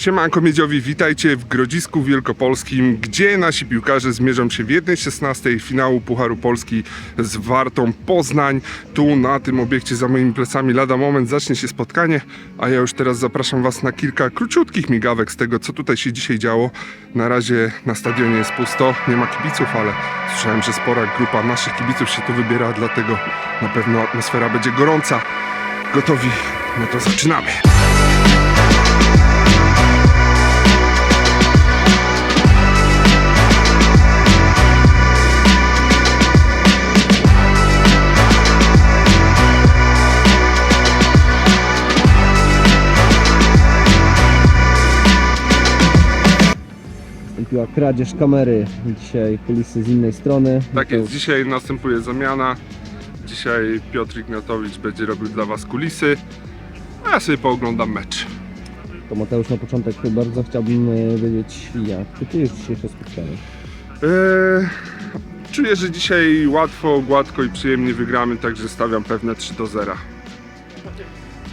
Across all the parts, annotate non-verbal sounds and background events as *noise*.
Siemanko Miedziowi, witajcie w Grodzisku Wielkopolskim, gdzie nasi piłkarze zmierzą się w 1.16 finału Pucharu Polski z Wartą Poznań. Tu na tym obiekcie za moimi plecami lada moment zacznie się spotkanie, a ja już teraz zapraszam Was na kilka króciutkich migawek z tego, co tutaj się dzisiaj działo. Na razie na stadionie jest pusto, nie ma kibiców, ale słyszałem, że spora grupa naszych kibiców się tu wybiera, dlatego na pewno atmosfera będzie gorąca. Gotowi? No to zaczynamy! Kradzież kamery, dzisiaj kulisy z innej strony. Tak jest, dzisiaj następuje zamiana. Dzisiaj Piotr Ignatowicz będzie robił dla Was kulisy, a ja sobie pooglądam mecz. To Mateusz na początek bardzo chciałbym e, wiedzieć jak ty czujesz dzisiejsze spotkanie. Eee, czuję, że dzisiaj łatwo, gładko i przyjemnie wygramy, także stawiam pewne 3 do 0.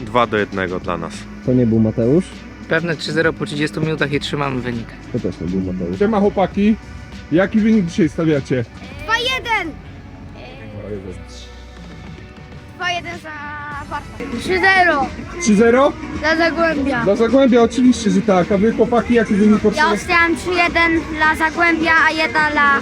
2 do 1 dla nas. To nie był Mateusz, Pewne 3-0 po 30 minutach i trzymamy wynik. to też nie był Mateusz. Siema chłopaki, jaki wynik dzisiaj stawiacie? 2-1! 2-1 za Wartę. 3-0 3-0? dla Zagłębia. Dla Zagłębia oczywiście, że tak, a wy chłopaki jaki wynik Ja potrzebujecie? ustawiam 3-1 dla Zagłębia, a 1 dla...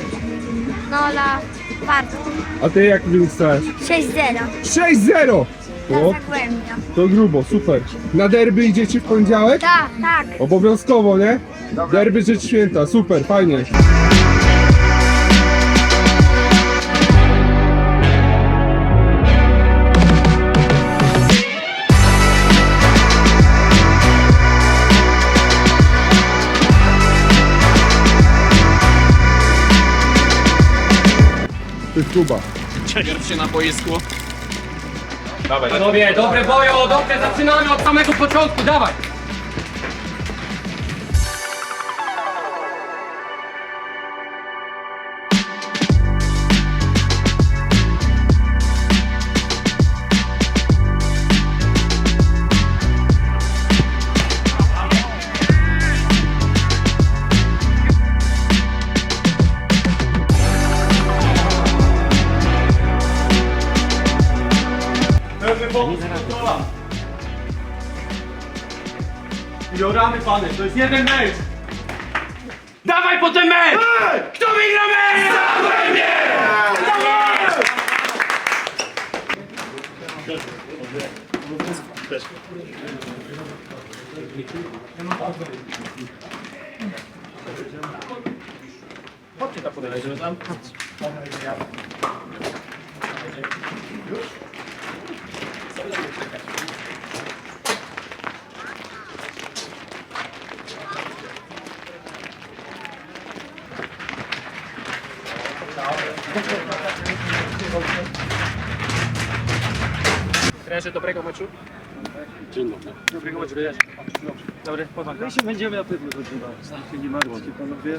No dla Warty. A ty jaki wynik stawiasz? 6-0 6-0! Dla O, Zagłębia. to grubo, super. Na derby idziecie w poniedziałek? Tak, tak. Obowiązkowo, nie? Derby rzecz święta, super, fajnie. To jest Kuba. Panowie, dobre bojo, dobrze, zaczynamy od samego początku, dawaj! I oramy pany, to jest jeden mecz! Dawaj po ten mecz! Kto wygra mecz? Zagłębie! Chodźcie tam podejdziemy tam. Trenerze, dobrego meczu. Dzień dobry. Dobrego meczu. Dobry, podam. My się będziemy na pewno rozgrywać. Sam się nie martwcie, panowie.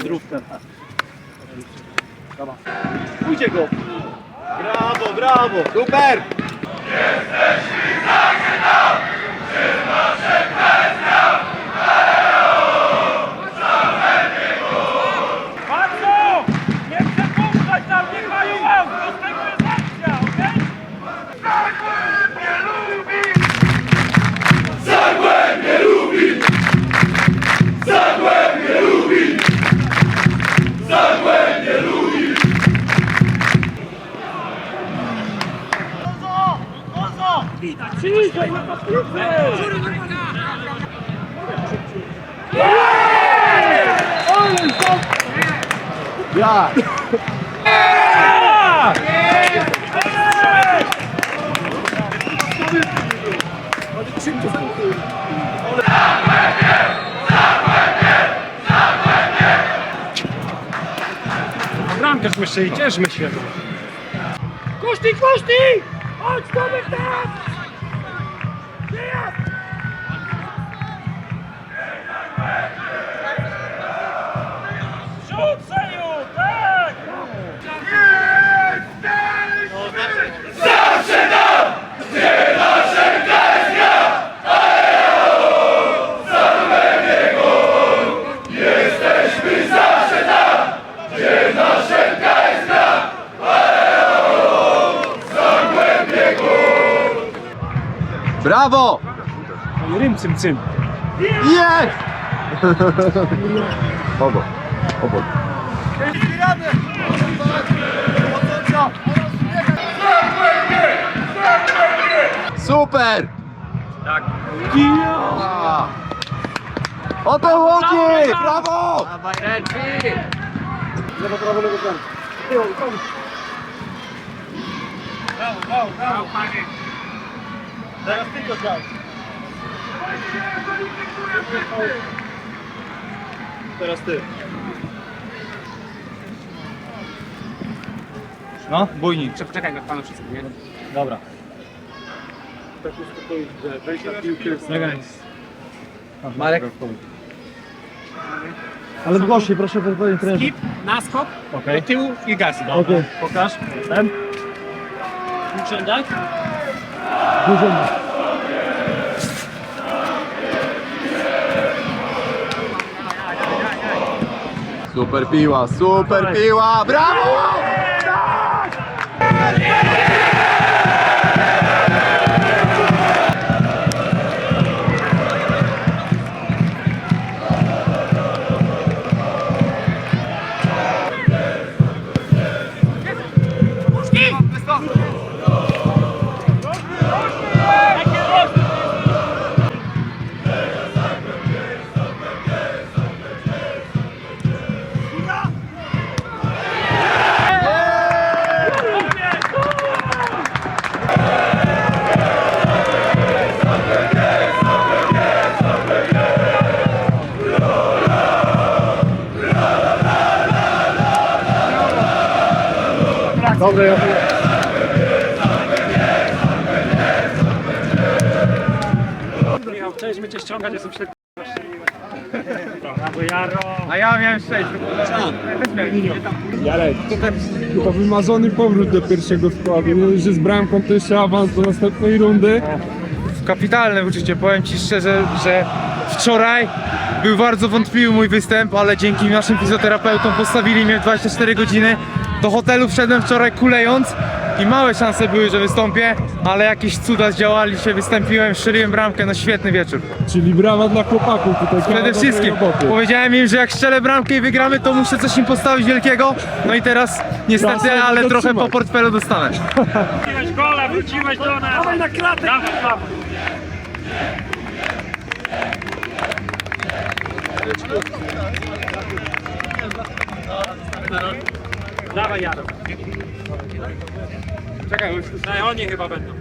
Zdrówka. Dobra. Pójdzie go! Brawo, brawo! Super! Bardzo! Bramkarz myśli, cieszmy się. Kuszti, kuszti! Chodź, Tomek, tam! Brawo! Rym, cym, cym. Jest! *laughs* Obok, obok. Super! Tak. O to chodzi! Brawo! Teraz ty to graj. Teraz ty. No, bójnik. Czekaj na panu wszystkim, nie? Dobra. Tak uspokoić, że wejdź na piłkę z Marek? Ale w głosie, proszę powiedzieć trenerze. Skip, naskok, Okej. do tyłu i gaz. Okej. Pokaż. Ten. Dużo. Super piła, super piła! Dobre, ja Michał, cześć, my cię ściągać, jestem ślepy. A ja miałem sześć. Jarek, to wymarzony powrót do pierwszego składu. No, że z bramką to jeszcze awans do następnej rundy. Kapitalne uczucie, powiem Ci szczerze, że wczoraj był bardzo wątpliwy mój występ, ale dzięki naszym fizjoterapeutom postawili mnie w 24 godziny. Do hotelu wszedłem wczoraj kulejąc i małe szanse były, że wystąpię, ale jakieś cuda zdziałali się, wystąpiłem, strzeliłem bramkę, no świetny wieczór. Czyli brawa dla chłopaków tutaj. Przede wszystkim powiedziałem im, że jak strzelę bramkę i wygramy, to muszę coś im postawić wielkiego. No i teraz niestety, Trzeba ale trochę po portfelu dostanę. Wróciłeś gola, wróciłeś do nas. Dawaj na klatę. Dawaj, dawaj. Dawaj, Jaro. Czekaj, Daj, oni chyba będą.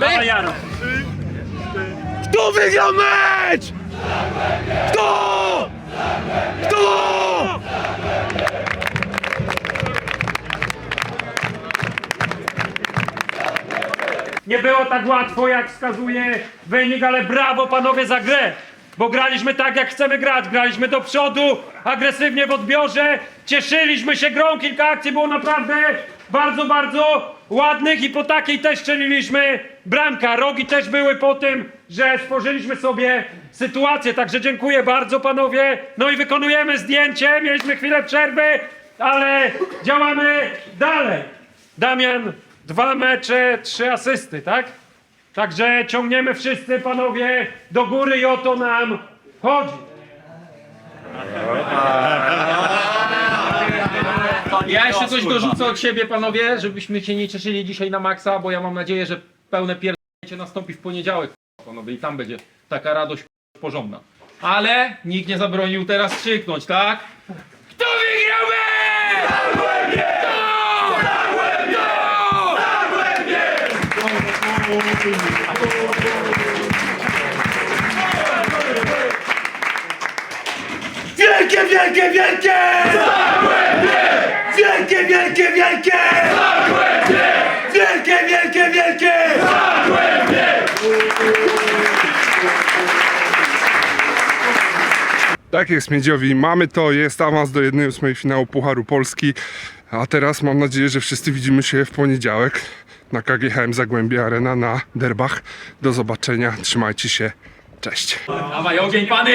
Dawaj, Jaro. Kto wygra mecz? Kto? Kto? Nie było tak łatwo, jak wskazuje wynik, ale brawo panowie za grę! Bo graliśmy tak, jak chcemy grać. Graliśmy do przodu, agresywnie w odbiorze. Cieszyliśmy się grą, kilka akcji było naprawdę bardzo, bardzo ładnych i po takiej też strzeliliśmy bramka. Rogi też były po tym, że stworzyliśmy sobie sytuację. Także dziękuję bardzo panowie. No i wykonujemy zdjęcie. Mieliśmy chwilę przerwy, ale działamy dalej. Damian, dwa mecze, trzy asysty, tak? Także ciągniemy wszyscy, panowie, do góry i o to nam chodzi. Ja jeszcze coś dorzucę od siebie, panowie, żebyśmy się nie cieszyli dzisiaj na maksa, bo ja mam nadzieję, że pełne pierdolnięcie nastąpi w poniedziałek, panowie, i tam będzie taka radość porządna. Ale nikt nie zabronił teraz krzyknąć, tak? Kto wygrał Wielkie, wielkie, wielkie! Wielkie, wielkie, wielkie! Wielkie, wielkie, wielkie! Tak jest, Miedziowi, mamy to, jest awans do 1-8 finału Pucharu Polski. A teraz mam nadzieję, że wszyscy widzimy się w poniedziałek na KGHM Zagłębie Arena na derbach. Do zobaczenia, trzymajcie się, cześć. Dawaj ogień, pany!